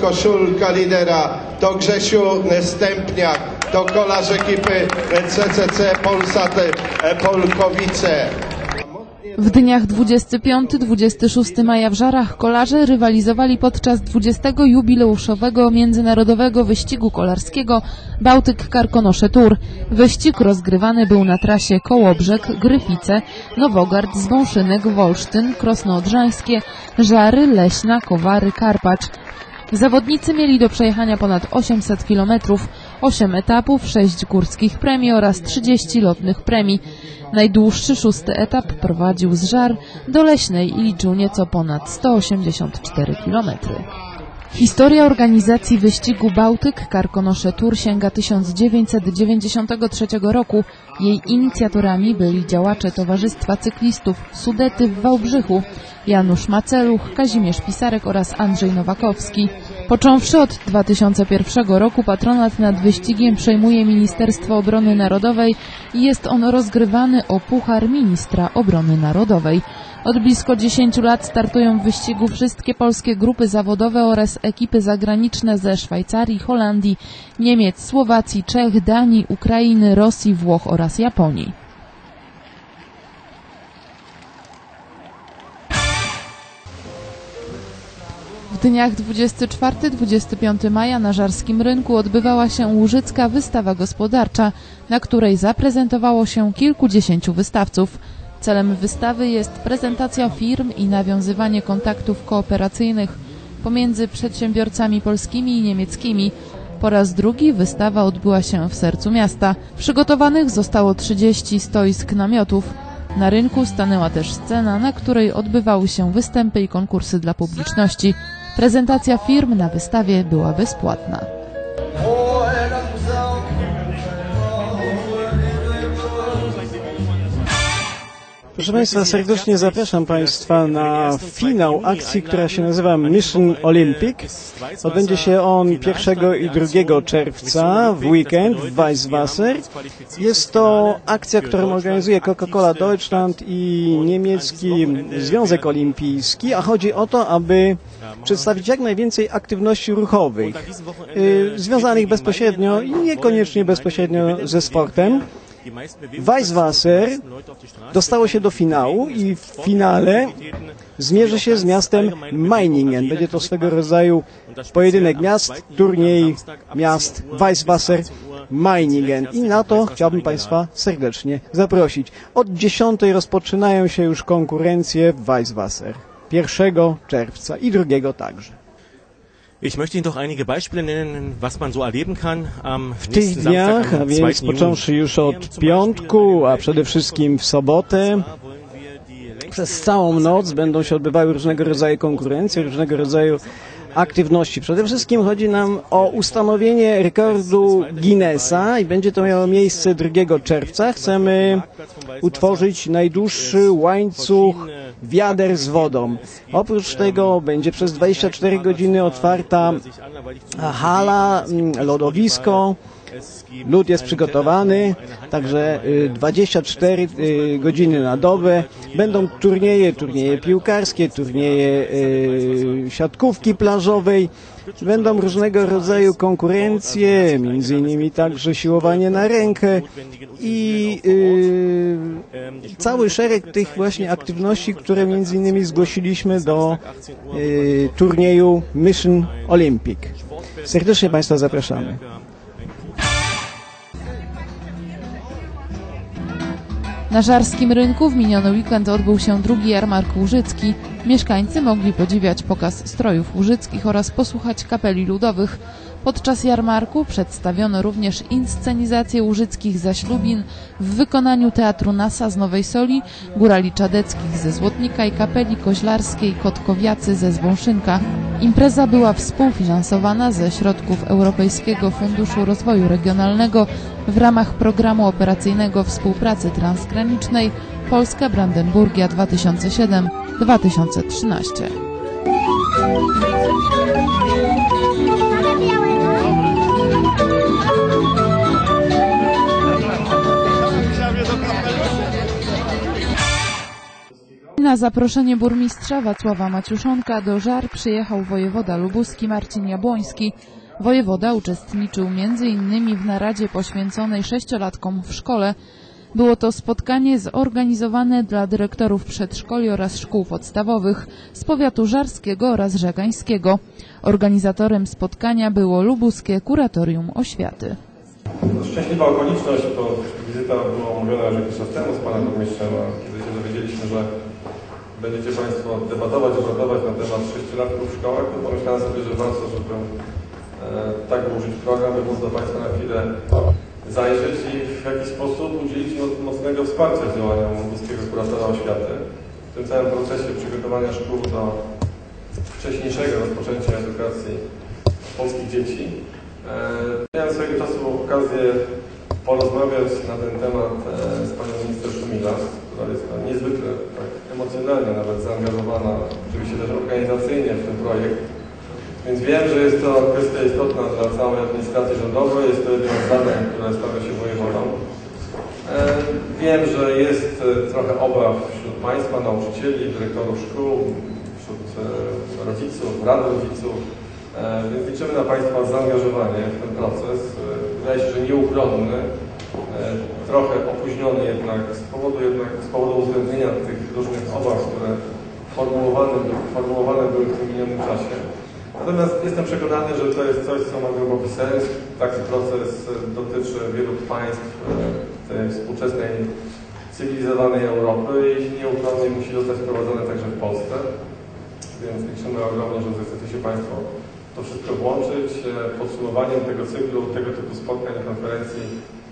koszulka lidera to Grzesiu Stępniak, to kolarz ekipy CCC Polsat e, Polkowice. W dniach 25-26 maja w Żarach kolarze rywalizowali podczas 20. jubileuszowego międzynarodowego wyścigu kolarskiego Bałtyk Karkonosze Tour. Wyścig rozgrywany był na trasie Kołobrzeg, Gryfice, Nowogard, Zbąszynek, Wolsztyn, Krosno Odrzańskie, Żary, Leśna, Kowary, Karpacz. Zawodnicy mieli do przejechania ponad 800 km, 8 etapów, 6 górskich premii oraz 30 lotnych premii. Najdłuższy szósty etap prowadził z Żar do Leśnej i liczył nieco ponad 184 km. Historia organizacji wyścigu Bałtyk Karkonosze Tour sięga 1993 roku. Jej inicjatorami byli działacze Towarzystwa Cyklistów Sudety w Wałbrzychu, Janusz Maceluch, Kazimierz Pisarek oraz Andrzej Nowakowski. Począwszy od 2001 roku patronat nad wyścigiem przejmuje Ministerstwo Obrony Narodowej i jest on rozgrywany o Puchar Ministra Obrony Narodowej. Od blisko 10 lat startują w wyścigu wszystkie polskie grupy zawodowe oraz ekipy zagraniczne ze Szwajcarii, Holandii, Niemiec, Słowacji, Czech, Danii, Ukrainy, Rosji, Włoch oraz Japonii. W dniach 24-25 maja na Żarskim Rynku odbywała się Łużycka Wystawa Gospodarcza, na której zaprezentowało się kilkudziesięciu wystawców. Celem wystawy jest prezentacja firm i nawiązywanie kontaktów kooperacyjnych pomiędzy przedsiębiorcami polskimi i niemieckimi. Po raz drugi wystawa odbyła się w sercu miasta. Przygotowanych zostało 30 stoisk namiotów. Na rynku stanęła też scena, na której odbywały się występy i konkursy dla publiczności. Prezentacja firm na wystawie była bezpłatna. Proszę Państwa, serdecznie zapraszam Państwa na finał akcji, która się nazywa Mission Olympic. Odbędzie się on 1 i 2 czerwca w weekend w Weisswasser. Jest to akcja, którą organizuje Coca-Cola Deutschland i niemiecki Związek Olimpijski, a chodzi o to, aby przedstawić jak najwięcej aktywności ruchowych y, związanych bezpośrednio i niekoniecznie bezpośrednio ze sportem. Weisswasser dostało się do finału i w finale zmierzy się z miastem Meiningen. Będzie to swego rodzaju pojedynek miast, turniej miast Weisswasser Meiningen. I na to chciałbym Państwa serdecznie zaprosić. Od 10 rozpoczynają się już konkurencje w Weisswasser. 1 czerwca i 2 także. W tych dniach, a więc począwszy już od piątku, a przede wszystkim w sobotę, przez całą noc będą się odbywały różnego rodzaju konkurencje, różnego rodzaju aktywności. Przede wszystkim chodzi nam o ustanowienie rekordu Guinnessa i będzie to miało miejsce 2 czerwca. Chcemy utworzyć najdłuższy łańcuch wiader z wodą. Oprócz tego będzie przez 24 godziny otwarta hala, lodowisko, Lód jest przygotowany, także 24 godziny na dobę. Będą turnieje, turnieje piłkarskie, turnieje siatkówki plażowej. Będą różnego rodzaju konkurencje, między innymi także siłowanie na rękę i cały szereg tych właśnie aktywności, które między innymi zgłosiliśmy do turnieju Mission Olympic. Serdecznie Państwa zapraszamy. Na Żarskim Rynku w miniony weekend odbył się drugi jarmark łużycki. Mieszkańcy mogli podziwiać pokaz strojów łużyckich oraz posłuchać kapeli ludowych. Podczas jarmarku przedstawiono również inscenizację łużyckich zaślubin w wykonaniu Teatru Nasa z Nowej Soli, Górali Czadeckich ze Złotnika i kapeli koźlarskiej Kotkowiacy ze Zwąszynka. Impreza była współfinansowana ze środków Europejskiego Funduszu Rozwoju Regionalnego w ramach programu operacyjnego współpracy transgranicznej Polska Brandenburgia 2007-2013. Na zaproszenie burmistrza Wacława Maciuszonka do żar przyjechał wojewoda lubuski Marcin Jabłoński. Wojewoda uczestniczył m.in. w naradzie poświęconej sześciolatkom w szkole. Było to spotkanie zorganizowane dla dyrektorów przedszkoli oraz szkół podstawowych z powiatu żarskiego oraz żegańskiego. Organizatorem spotkania było lubuskie kuratorium oświaty. Szczęśliwa okoliczność, bo wizyta była umówiona już jakiś czas temu z Panem Burmistrzem, a kiedy się dowiedzieliśmy, że będziecie Państwo debatować, obradować na temat sześciolatków w szkołach, to pomyślałem sobie, że warto, żeby e, tak ułożyć program, by móc do Państwa na chwilę zajrzeć i w jakiś sposób udzielić moc- mocnego wsparcia działaniom Lubuskiego Kuratora Oświaty. W tym całym procesie przygotowania szkół do wcześniejszego rozpoczęcia edukacji polskich dzieci. E, Miałem swojego czasu okazję porozmawiać na ten temat e, z panią minister Szumila, jest niezwykle tak, emocjonalnie nawet zaangażowana, oczywiście też organizacyjnie w ten projekt. Więc wiem, że jest to kwestia istotna dla całej administracji rządowej, jest to jedno z zadań, które stawia się wojewodą. E, Wiem, że jest e, trochę obaw wśród Państwa, nauczycieli, dyrektorów szkół, wśród e, rodziców, rad rodziców, Więc liczymy na Państwa zaangażowanie w ten proces. Wydaje się, że nieuchronny, trochę opóźniony jednak z powodu, jednak, z powodu uwzględnienia tych różnych obaw, które formułowane, formułowane były w tym minionym czasie. Natomiast jestem przekonany, że to jest coś, co ma głęboki sens. Taki proces e, dotyczy wielu państw e, tej współczesnej, cywilizowanej Europy i nieuchronnie musi zostać wprowadzone także w Polsce. Więc liczymy ogromnie, że zechcecie się Państwo to wszystko włączyć. E, Podsumowaniem tego cyklu, tego typu spotkań konferencji e,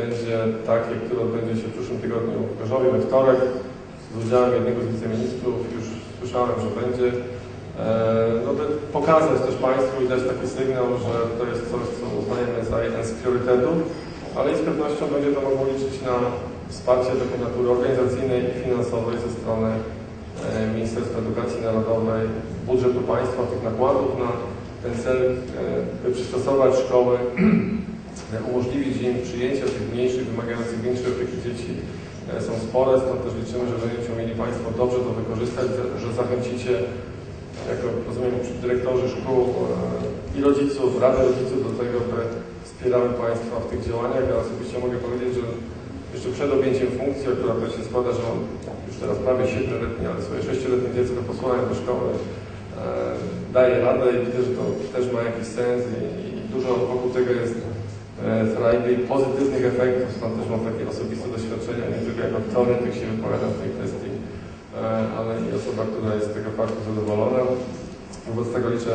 będzie takie, które odbędzie się w przyszłym tygodniu w Gorzowie we wtorek z udziałem jednego z wiceministrów. Już słyszałem, że będzie. E, No, pokazać też Państwu i dać taki sygnał, że to jest coś, co uznajemy za jeden z priorytetów, ale i z pewnością będzie to mogło liczyć na wsparcie takiej natury organizacyjnej i finansowej ze strony e, Ministerstwa Edukacji Narodowej, budżetu państwa, tych nakładów na ten cel, e, by przystosować szkoły, e, umożliwić im przyjęcie tych mniejszych, wymagających większej opieki dzieci e, są spore, stąd też liczymy, że będziecie umieli Państwo dobrze to wykorzystać, że- zachęcicie jako rozumiem dyrektorzy szkół e, i rodziców, Rady Rodziców do tego, by wspierały Państwa w tych działaniach. Ja osobiście mogę powiedzieć, że jeszcze przed objęciem funkcji, która też się składa, że mam już teraz prawie 7-letnie, ale swoje 6-letnie dziecko posłałem do szkoły, e, daję radę i widzę, że to też ma jakiś sens i, i dużo wokół tego jest e, frajdy i pozytywnych efektów. Stąd też mam takie osobiste doświadczenia, nie tylko jako teoretyk się wypowiadam w tej kwestii, e, ale i osoba, która jest z tego faktu zadowolona. Wobec tego liczę,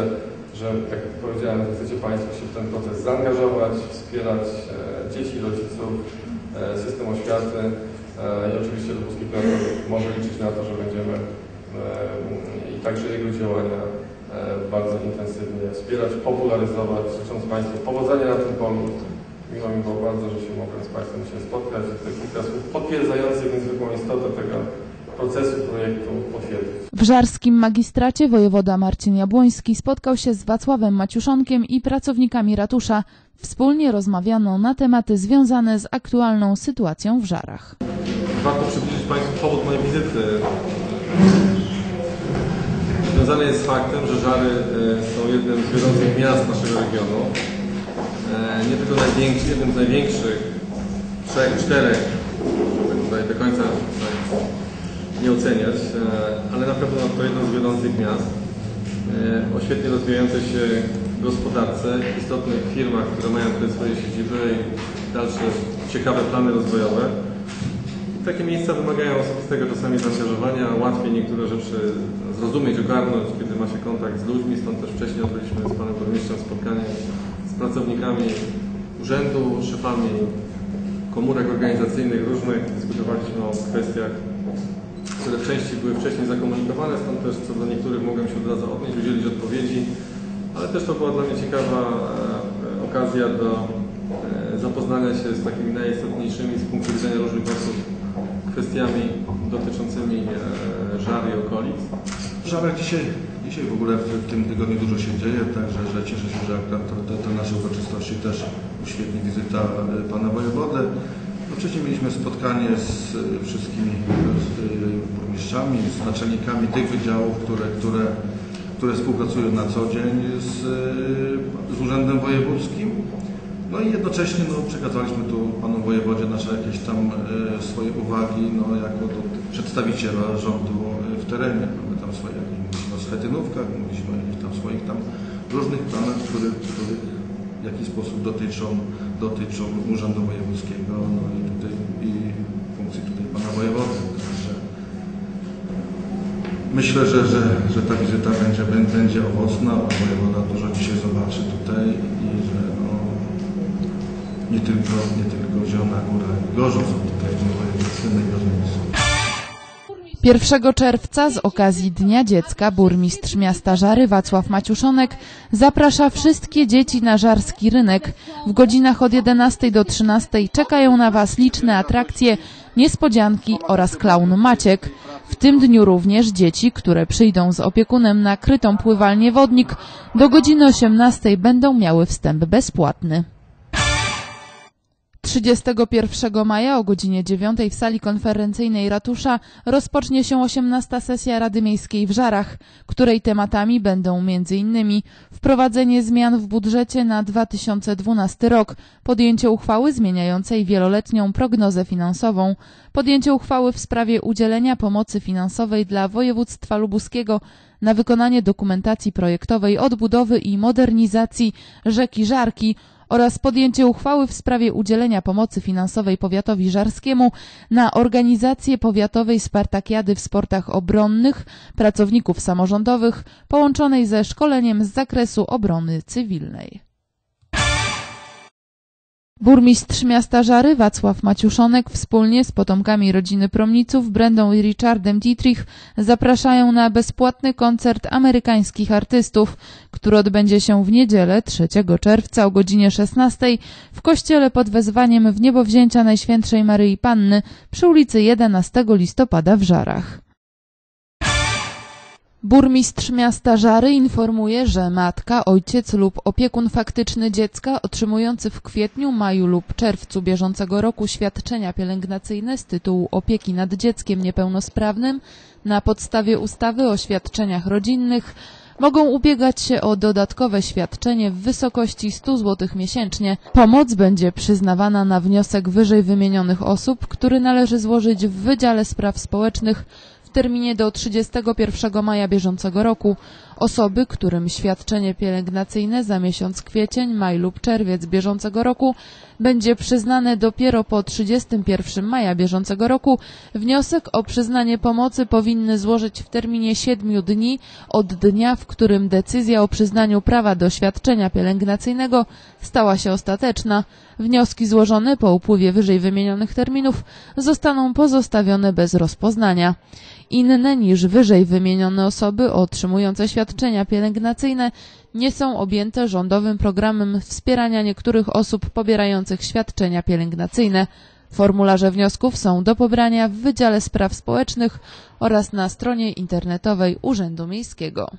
że jak powiedziałem, chcecie Państwo się w ten proces zaangażować, wspierać e, dzieci, rodziców, e, system oświaty e, i oczywiście Lubuski Kurator może liczyć na to, że będziemy e, i także jego działania e, bardzo intensywnie wspierać, popularyzować. Życząc Państwu powodzenia na tym polu. Miło mi było bardzo, że się mogłem z Państwem dzisiaj spotkać i te kilka słów potwierdzających niezwykłą istotę tego procesu projektu potwierdzić. W żarskim magistracie wojewoda Marcin Jabłoński spotkał się z Wacławem Maciuszonkiem i pracownikami ratusza. Wspólnie rozmawiano na tematy związane z aktualną sytuacją w żarach. Warto przybliżyć Państwu powód mojej wizyty. Związany jest z faktem, że Żary e, są jednym z wiodących miast naszego regionu. E, Nie tylko największy, jednym z największych, trzech, czterech, żeby tutaj do końca tutaj nie oceniać, e, ale na pewno to jedno z wiodących miast. O świetnie rozwijającej się gospodarce, istotnych firmach, które mają tutaj swoje siedziby i dalsze ciekawe plany rozwojowe. Takie miejsca wymagają osobistego czasami zaangażowania, łatwiej niektóre rzeczy zrozumieć, ogarnąć, kiedy ma się kontakt z ludźmi, stąd też wcześniej odbyliśmy z Panem Burmistrzem spotkanie z pracownikami urzędu, szefami komórek organizacyjnych różnych, dyskutowaliśmy o kwestiach, które w części były wcześniej zakomunikowane, stąd też co do niektórych mogłem się od razu odnieść, udzielić odpowiedzi, ale też to była dla mnie ciekawa e, okazja do e, zapoznania się z takimi najistotniejszymi z punktu widzenia różnych osób kwestiami dotyczącymi e, żar i okolic. Żarach dzisiaj, dzisiaj w ogóle w, tym tygodniu dużo się dzieje, także że cieszę się, że akurat te, te, nasze uroczystości też uświetni wizyta e, Pana Wojewody. No, wcześniej mieliśmy spotkanie z e, wszystkimi z, e, burmistrzami, z naczelnikami tych wydziałów, które, które, które współpracują na co dzień z, z Urzędem Wojewódzkim. No i jednocześnie no, przekazaliśmy tu panu wojewodzie nasze jakieś tam e, swoje uwagi no, jako do przedstawiciela rządu e, w terenie. Mamy tam swoje, jakieś, mówiliśmy o schetynówkach, mówiliśmy o jakichś tam swoich tam różnych planach, które, których w jakiś sposób dotyczą, dotyczą Urzędu Wojewódzkiego no, i, tutaj, i funkcji tutaj pana wojewody. Także myślę, że, że, że ta wizyta będzie, będzie owocna, a wojewoda dużo dzisiaj zobaczy tutaj i że nie tylko, nie tylko Zielona Góra i tutaj w województwie najważniejsze. 1 czerwca z okazji Dnia Dziecka burmistrz miasta Żary Wacław Maciuszonek zaprasza wszystkie dzieci na żarski rynek. W godzinach od 11 do 13 czekają na Was liczne atrakcje, niespodzianki oraz klaun Maciek. W tym dniu również dzieci, które przyjdą z opiekunem na krytą pływalnię Wodnik, do godziny 18 będą miały wstęp bezpłatny. 31 maja o godzinie 9 w sali konferencyjnej ratusza rozpocznie się 18 sesja Rady Miejskiej w Żarach, której tematami będą m.in. wprowadzenie zmian w budżecie na 2012 rok, podjęcie uchwały zmieniającej wieloletnią prognozę finansową, podjęcie uchwały w sprawie udzielenia pomocy finansowej dla województwa lubuskiego na wykonanie dokumentacji projektowej odbudowy i modernizacji rzeki Żarki oraz podjęcie uchwały w sprawie udzielenia pomocy finansowej powiatowi żarskiemu na organizację powiatowej Spartakiady w sportach obronnych pracowników samorządowych połączonej ze szkoleniem z zakresu obrony cywilnej. Burmistrz miasta Żary Wacław Maciuszonek wspólnie z potomkami rodziny Promniców Brendą i Richardem Dietrich zapraszają na bezpłatny koncert amerykańskich artystów, który odbędzie się w niedzielę 3 czerwca o godzinie 16 w kościele pod wezwaniem w niebowzięcia Najświętszej Maryi Panny przy ulicy 11 listopada w Żarach. Burmistrz miasta Żary informuje, że matka, ojciec lub opiekun faktyczny dziecka otrzymujący w kwietniu, maju lub czerwcu bieżącego roku świadczenia pielęgnacyjne z tytułu opieki nad dzieckiem niepełnosprawnym na podstawie ustawy o świadczeniach rodzinnych mogą ubiegać się o dodatkowe świadczenie w wysokości 100 zł miesięcznie. Pomoc będzie przyznawana na wniosek wyżej wymienionych osób, który należy złożyć w Wydziale Spraw Społecznych terminie do 31 maja bieżącego roku. Osoby, którym świadczenie pielęgnacyjne za miesiąc kwiecień, maj lub czerwiec bieżącego roku będzie przyznane dopiero po 31 maja bieżącego roku, wniosek o przyznanie pomocy powinny złożyć w terminie 7 dni od dnia, w którym decyzja o przyznaniu prawa do świadczenia pielęgnacyjnego stała się ostateczna. Wnioski złożone po upływie wyżej wymienionych terminów zostaną pozostawione bez rozpoznania. Inne niż wyżej wymienione osoby otrzymujące świadczenia pielęgnacyjne nie są objęte rządowym programem wspierania niektórych osób pobierających świadczenia pielęgnacyjne. Formularze wniosków są do pobrania w Wydziale Spraw Społecznych oraz na stronie internetowej Urzędu Miejskiego.